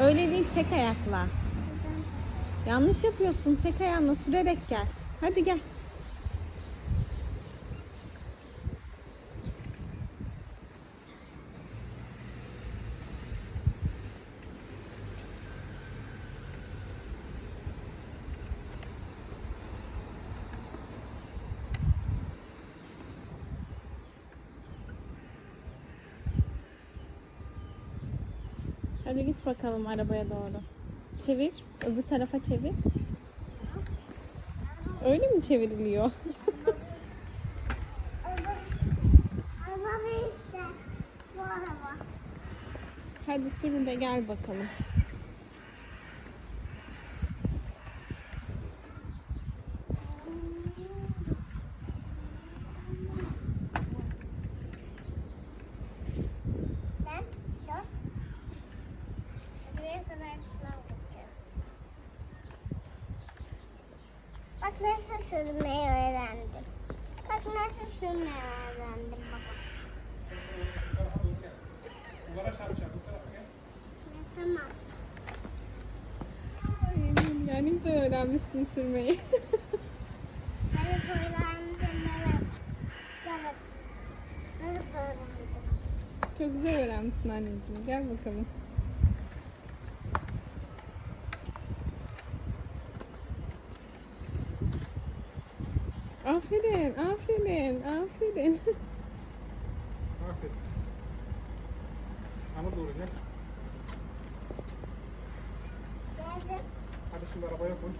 Öyle değil tek ayakla. Yanlış yapıyorsun. Tek ayağınla sürerek gel. Hadi gel. Hadi git bakalım arabaya doğru. Çevir. Öbür tarafa çevir. Öyle mi araba. Hadi sürü de gel bakalım. Bak nasıl sürmeyi öğrendim. Bak nasıl sürmeyi öğrendim baba. Duvara çarpacak bu tarafa gel. Tamam. Yani de öğrenmişsin sürmeyi. Öğrendim evet. Garip öğrendim. Çok güzel öğrenmişsin anneciğim. Gel bakalım. Aferin, aferin, aferin. Aferin. Ana doğru gel. Geldim. Hadi şimdi arabaya koy.